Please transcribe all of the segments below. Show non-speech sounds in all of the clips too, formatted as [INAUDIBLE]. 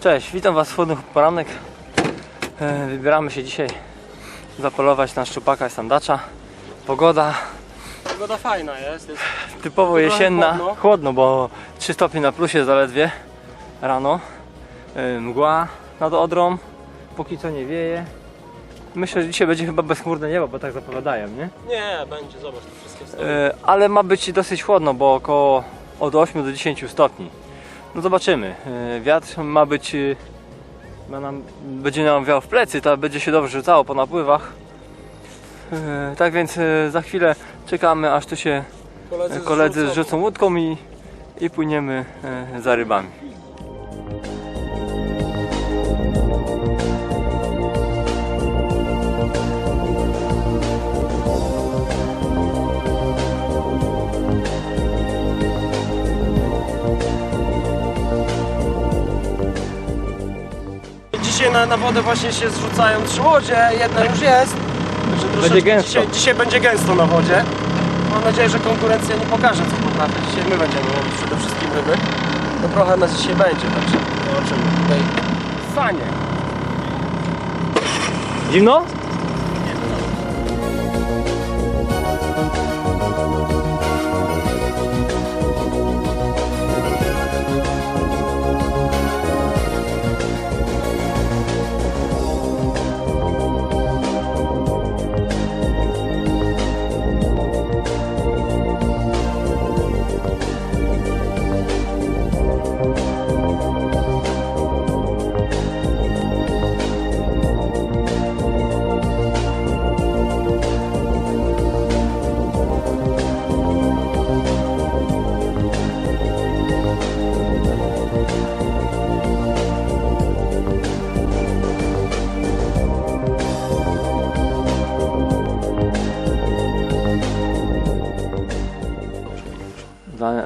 Cześć, witam Was w chłodny poranek. E, Wybieramy się dzisiaj zapolować na szczupaka i sandacza. Pogoda Pogoda fajna jest, jest typowo jesienna, chłodno. chłodno, bo 3 stopnie na plusie zaledwie rano. E, Mgła nad Odrą, póki co nie wieje. Myślę, że dzisiaj będzie chyba bezchmurne niebo, bo tak zapowiadają, nie? Nie, będzie, zobacz, to wszystkie wstawy. E, ale ma być dosyć chłodno, bo około od 8 do 10 stopni. No zobaczymy. E, Wiatr ma być. e, Ma nam, będzie nam wiał w plecy, to będzie się dobrze rzucało po napływach. E, Tak więc za chwilę czekamy aż tu się e, koledzy zrzucą. łódką i, i płyniemy za rybami. Na, na wodę właśnie się zrzucają trzy łodzie, jedna już jest. Także troszeczkę gęsto. Dzisiaj, dzisiaj będzie gęsto na wodzie. Mam nadzieję, że konkurencja nie pokaże co potrafi. Dzisiaj my będziemy łowić przede wszystkim ryby. To trochę nas dzisiaj będzie, także zobaczymy tutaj. Fajnie. Zimno?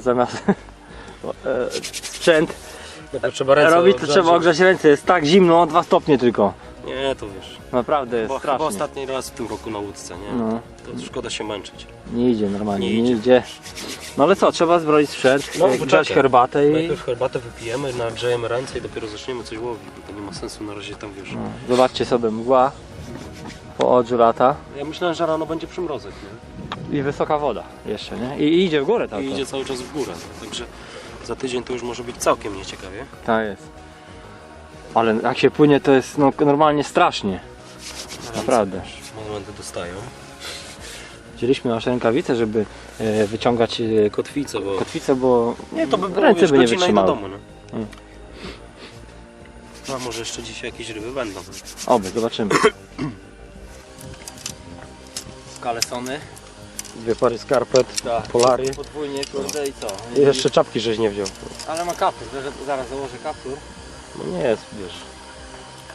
Zamiast [LAUGHS] e, sprzęt trzeba robić, to trzeba ogrzać ręce. Jest tak zimno, 2 stopnie tylko. Nie, to wiesz. Naprawdę jest Bo chyba strasznie. ostatni raz w tym roku na łódce, nie? No. To szkoda się męczyć. Nie idzie normalnie, Nie nie idzie. idzie. No ale co, trzeba zbroić sprzęt, No, no, grzać herbatę i Najpierw herbatę wypijemy, nagrzejemy ręce i dopiero zaczniemy coś łowić, bo to nie ma sensu na razie tam wiesz. no, zobaczcie sobie mgła po odżu lata Ja myślałem, że rano będzie przymrozek, nie? I wysoka woda jeszcze, nie? I, idzie w górę tak. I idzie cały czas w górę, także za tydzień to już może być całkiem nieciekawie. Tak jest. Ale jak się płynie to jest no, normalnie strasznie. Naprawdę. Momenty dostają. Wzięliśmy nasze rękawice, żeby e, wyciągać e, Kotwice, bo... kotwicę, bo Nie, to by było, ręce wiesz, by nie wytrzymały. domu, no. Mm. A może jeszcze dzisiaj jakieś ryby będą. Oby, zobaczymy. [COUGHS] Skalesony. Dwie pary skarpet, Tak. polary. Podwójnie, kurde i co? I jeszcze czapki żeś nie wziął. Ale ma kaptur, zaraz- założę kaptur. No nie jest, wiesz.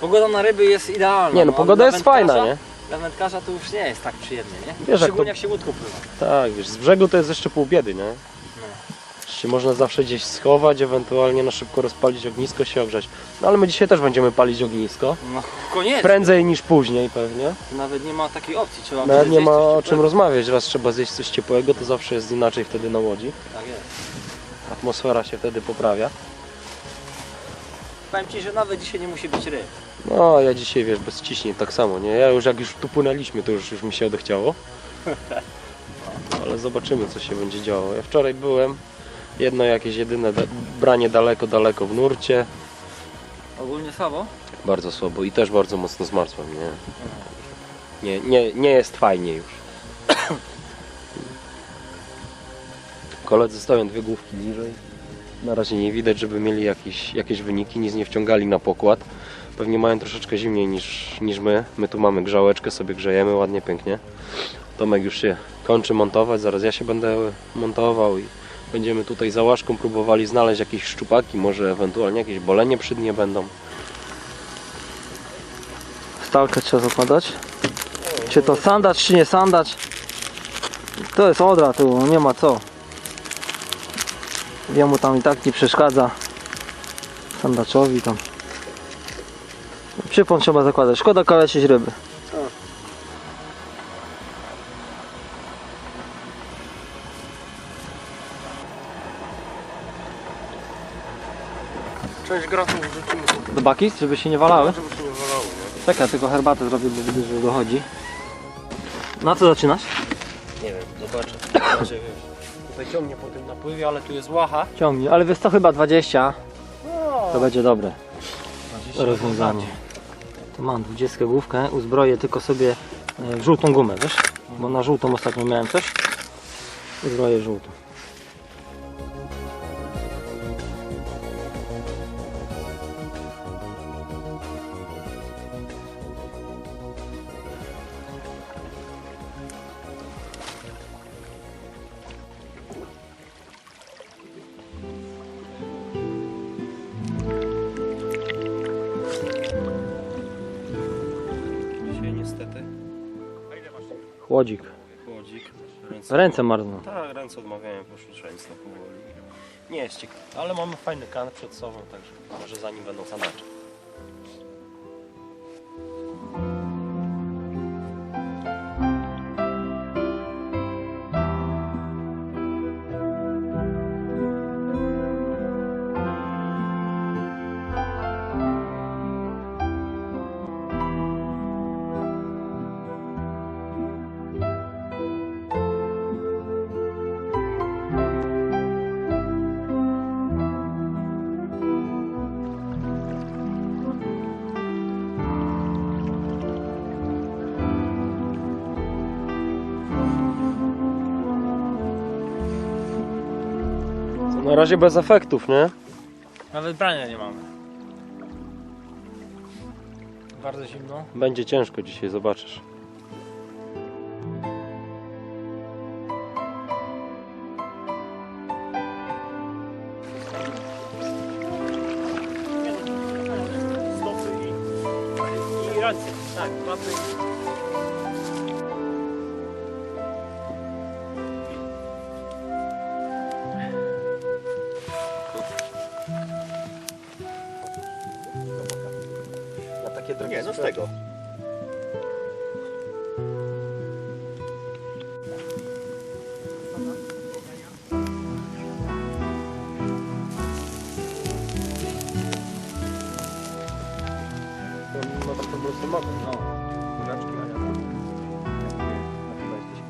Pogoda na ryby jest idealna. Nie no, ale pogoda jest fajna, nie? Dla wędkarza to już nie jest tak przyjemnie, nie? Wiesz, jak Szczególnie to- jak się łódką pływa. Tak, wiesz, z brzegu to jest jeszcze pół biedy, nie? Się można zawsze gdzieś schować, ewentualnie na szybko rozpalić ognisko, się ogrzać. No ale my dzisiaj też będziemy palić ognisko. No koniecznie. Prędzej niż później pewnie. Nawet nie ma takiej opcji, trzeba Nawet będzie nie ma coś o czym ciepłego. rozmawiać. Raz trzeba zjeść coś ciepłego, to zawsze jest inaczej wtedy na łodzi. Tak jest. Atmosfera się wtedy poprawia. Powiem Ci, że nawet dzisiaj nie musi być ryb. No, ja dzisiaj wiesz, bez ciśnień tak samo, nie? Ja już jak już tu płynęliśmy, to już, już mi się odechciało. [LAUGHS] Ale zobaczymy, co się będzie działo. Ja wczoraj byłem, jedno jakieś jedyne da branie daleko, daleko w nurcie. Ogólnie słabo? Bardzo słabo i też bardzo mocno zmarzłem, nie? Nie, nie, nie jest fajnie już. [COUGHS] Koledzy stoją dwie główki niżej. Na razie nie widać, żeby mieli jakieś, jakieś wyniki, nic nie wciągali na pokład. Pewnie mają troszeczkę zimniej niż, niż my. My tu mamy grzałeczkę, sobie grzejemy ładnie, pięknie. Tomek już się kończy montować, zaraz ja się będę montował i będziemy tutaj za łaszką próbowali znaleźć jakieś szczupaki, może ewentualnie jakieś bolenie przy dnie będą. Stalkę trzeba zakładać. Czy to sandacz, czy nie sandacz? To jest odra, tu nie ma co. Jemu tam i tak nie przeszkadza. Sandaczowi tam. Przypon trzeba zakładać. Szkoda kaleczyć ryby. Część wrzucimy Do baki, żeby się nie walały? żeby się nie walało, nie? Czekaj, ja tylko herbatę zrobię, bo widzę, że dochodzi. Na co zaczynasz? Nie wiem, zobaczę. [COUGHS] Zobaczę, wiesz. Tutaj ciągnie po tym napływie, ale tu jest łacha. Ciągnij, ale wiesz co, chyba 20 No, to będzie dobre 20 rozwiązanie. To mam 20 główkę, uzbroję tylko sobie e, w żółtą gumę, wiesz? Bo na żółtą ostatnio miałem coś. Uzbroję żółtą. Chłodzik. chłodzik. Ręce, Ręce marzną. tak, ręce odmawiają posłuszeństwa powoli. Nie jest ciekawe, ale mamy fajny kan przed sobą, także może za nim będą sanacze. Na razie bez efektów, nie? Nawet brania nie mamy. Bardzo zimno. Będzie ciężko dzisiaj, zobaczysz. No tak po prostu mogą. No.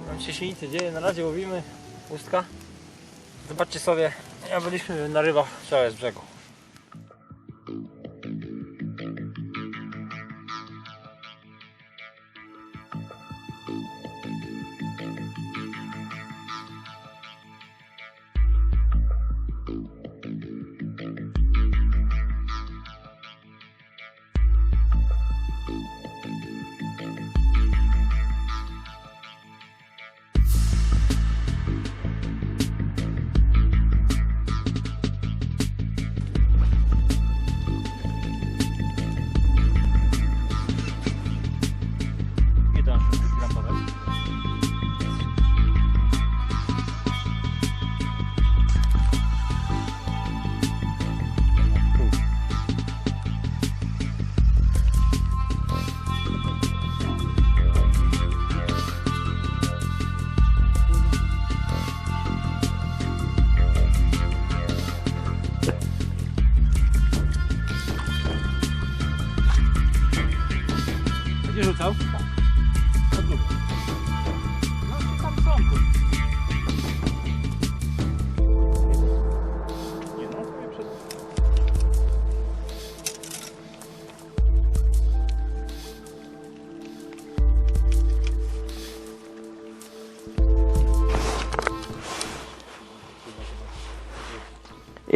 Tam się nic nie dzieje, na razie łowimy pustka. Zobaczcie sobie, ja byliśmy na rybach wczoraj z brzegu.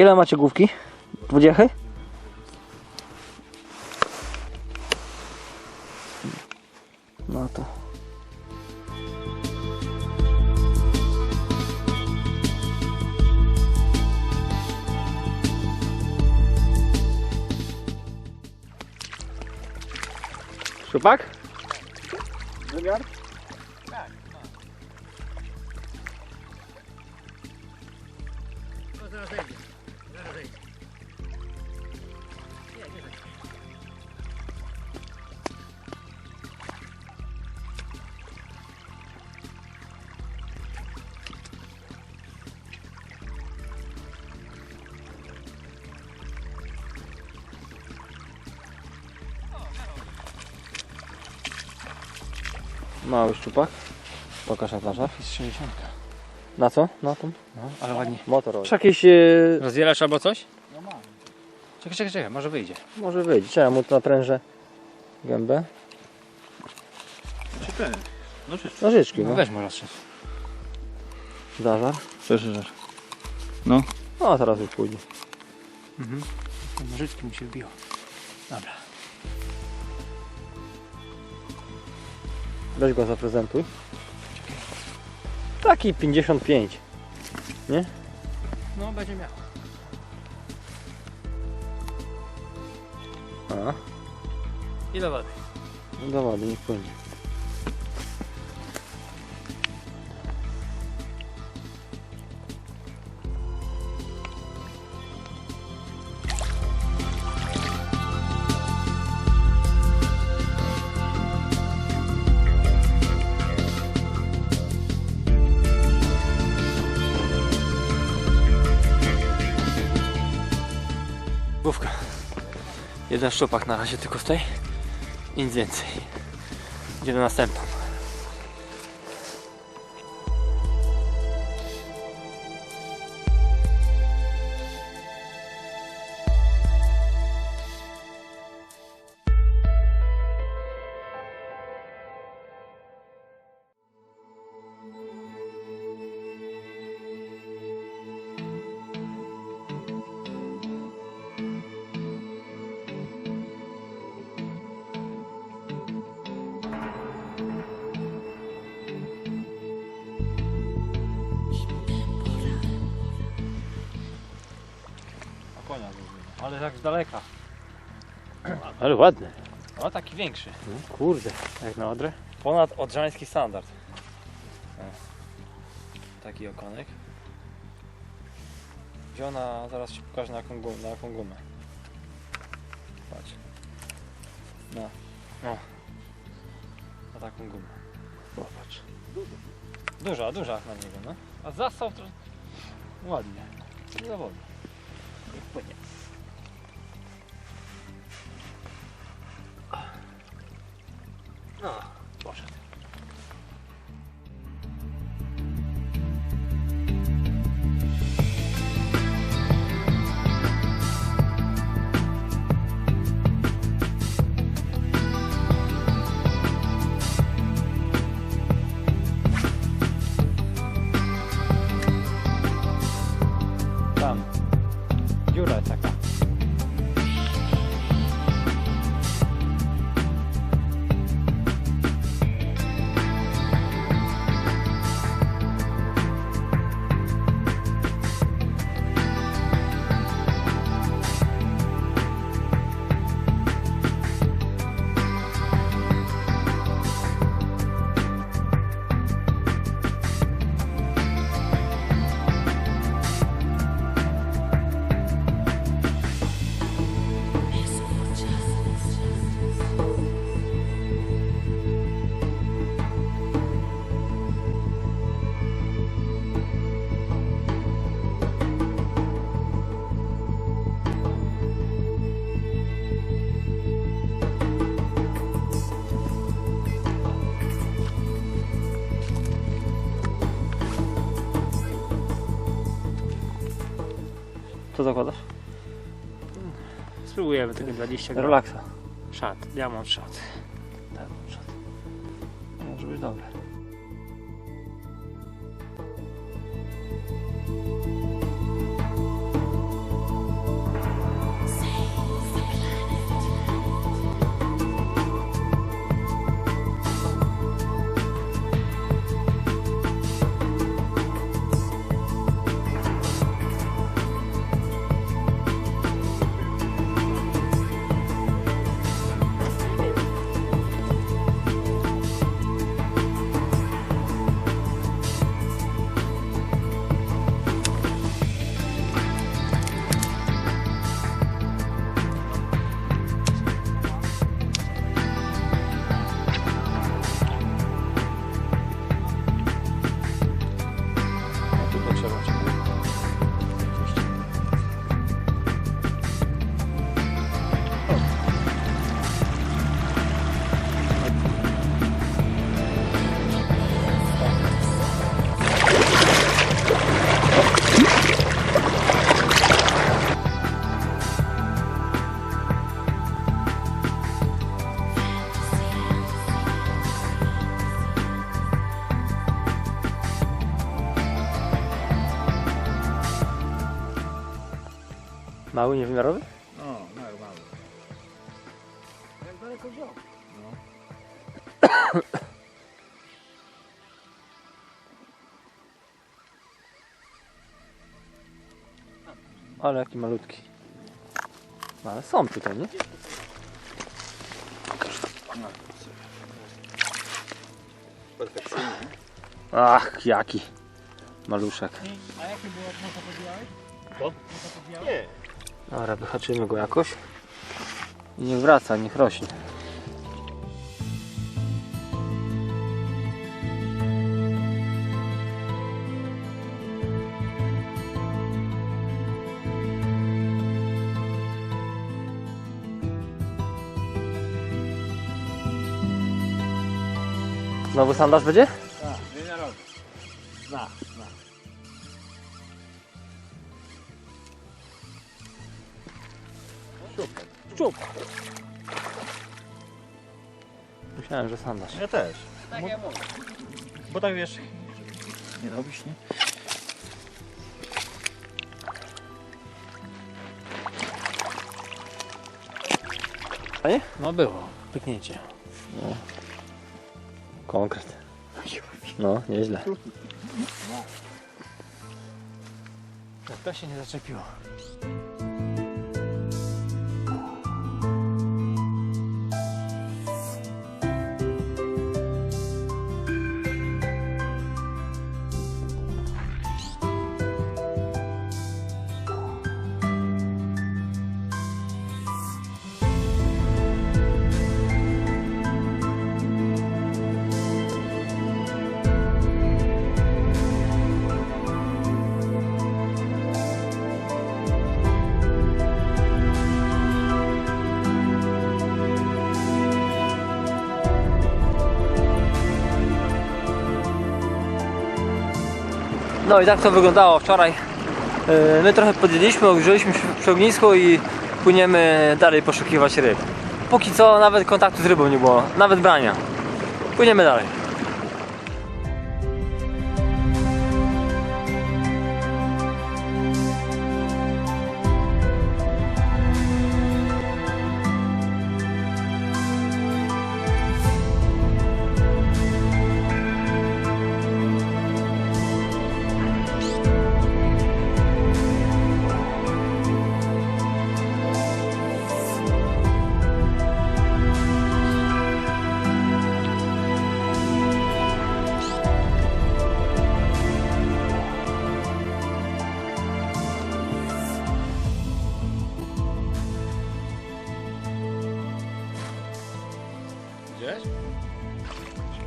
Ile macie główki? Dwudziechy? No to. Szupak? Wymiar? Tak. No. To zaraz zejdzie. Mały szczupak. Pokaż na plażach. Jest 60. Na co? Na tą? No, ale ładnie. Motor. Czy jakieś... Yy, Rozdzielasz albo coś? No mam. Czekaj, czekaj, czekaj, może wyjdzie. może wyjdzie. Trzeba mu tu naprężę gębę. Czy ten? No czy Nożyczki, No no. weź może trzy. Zażar. Proszę, że. No, a teraz już pójdzie. Mhm. Nożyczki mi się wbiło. Dobra. Weź go zaprezentuj. Taki 55. No będzie miał. A, Ile wody? no do wody, niech płynie. Jeden szczupak na razie tylko z tej. I nic więcej. Idziemy na następną. Ale tak z daleka. Ale ładny. O, taki większy. Kurde. Jak na odrę? Ponad odrzański standard. Taki okonek. Ziona, zaraz ci pokażę na jaką, gumę, na jaką gumę. Patrz. Na. No. Na taką gumę. Popatrz. Duża, duża na niego, no. A zastał to ładnie. Nie zawodzi. Niech płynie. Co zakładasz? Spróbujemy tego 20 gram. Relaksa. Szat, diamond szat. Tak, przed. Może być dobre. Mały, niewymiarowy? No, mały, mały. Jak daleko wziął? [COUGHS] Ale jaki malutki. No, ale są tutaj, nie? Perfekcyjnie. Ach, jaki maluszek. A jakie było, jak mocno podbijałeś? Co? Nie. Dobra, wyhaczymy go jakoś. I niech wraca, niech rośnie. Znowu sandaż będzie? Że sandaż. Ja też. Tak ja mówię. Bo tak wiesz, nie robisz, nie? No było, pyknięcie. Konkret. No, nieźle. To się nie zaczepiło. No i tak to wyglądało wczoraj. Yy, My trochę podjęliśmy, ogrzeliśmy się przy ognisku i płyniemy dalej poszukiwać ryb. Póki co nawet kontaktu z rybą nie było, nawet brania. Płyniemy dalej.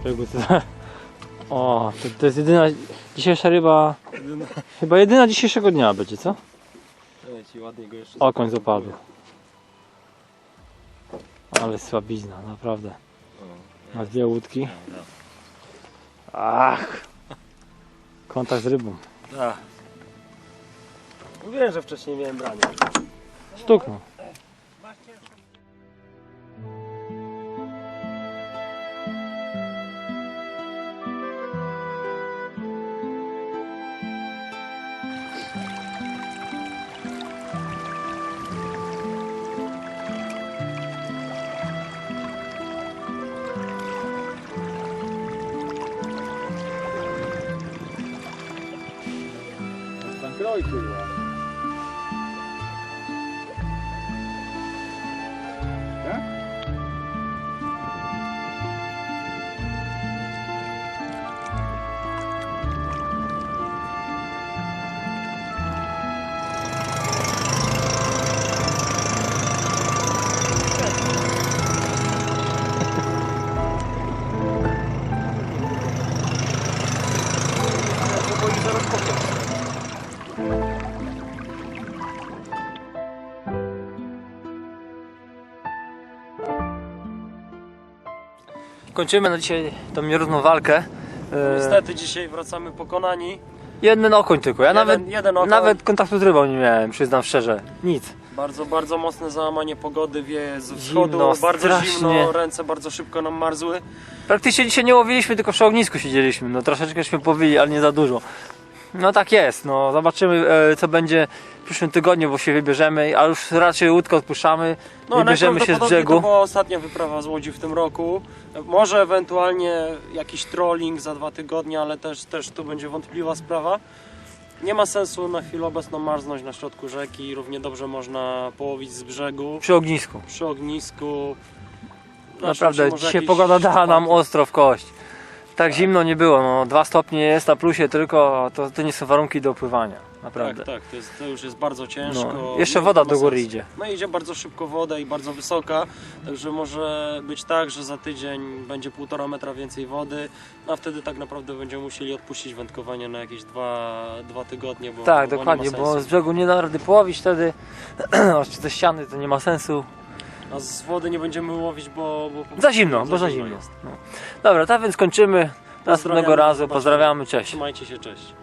Czego to? [LAUGHS] O, to, to jest jedyna dzisiejsza ryba. Chyba jedyna dzisiejszego dnia będzie, co? Ładnie go jeszcze Okoń z opadu. Ale słabizna, naprawdę. Na dwie łódki. Ach! Kontakt z rybą. Tak. Mówiłem, że wcześniej miałem branie. Stuknął. 黒い Kończymy na dzisiaj tą nierówną walkę. E, Niestety dzisiaj wracamy pokonani. Jeden okoń tylko. Ja Jeden- nawet, jeden okoń. nawet kontaktu z rybą nie miałem, przyznam szczerze. Nic. Bardzo, bardzo mocne załamanie pogody wieje z wschodu. Zimno, bardzo strasznie. zimno, ręce bardzo szybko nam marzły. Praktycznie dzisiaj nie łowiliśmy, tylko przy ognisku siedzieliśmy. No troszeczkę żeśmy powili, ale nie za dużo. No tak jest, no zobaczymy e, co będzie w przyszłym tygodniu, bo się wybierzemy, a już raczej łódkę odpuszczamy, wybierzemy się z brzegu. To była ostatnia wyprawa z Łodzi w tym roku. Może ewentualnie jakiś trolling za dwa tygodnie, ale też, też tu będzie wątpliwa sprawa. Nie ma sensu na chwilę obecną marznąć na środku rzeki. Równie dobrze można połowić z brzegu, Przy ognisku. przy ognisku. Naprawdę, może dzisiaj pogoda dała nam ostro w kość. Tak zimno nie było, no dwa stopnie jest na plusie tylko, to, to nie są warunki do pływania, naprawdę. Tak, tak, to, jest, to już jest bardzo ciężko. No, jeszcze No woda do góry sensu. idzie. No idzie bardzo szybko woda i bardzo wysoka, także może być tak, że za tydzień będzie półtora metra więcej wody, no a wtedy tak naprawdę będziemy musieli odpuścić wędkowanie na jakieś dwa, dwa tygodnie, bo Tak, dokładnie, bo z brzegu nie da rady połowić wtedy, [CLEARS THROAT] czy ze ściany to nie ma sensu. A z wody nie będziemy łowić, bo... bo Za zimno, bo za zimno. jest. No. Dobra, tak więc kończymy. Następnego do razu zobaczenia. pozdrawiamy, cześć. Trzymajcie się, cześć.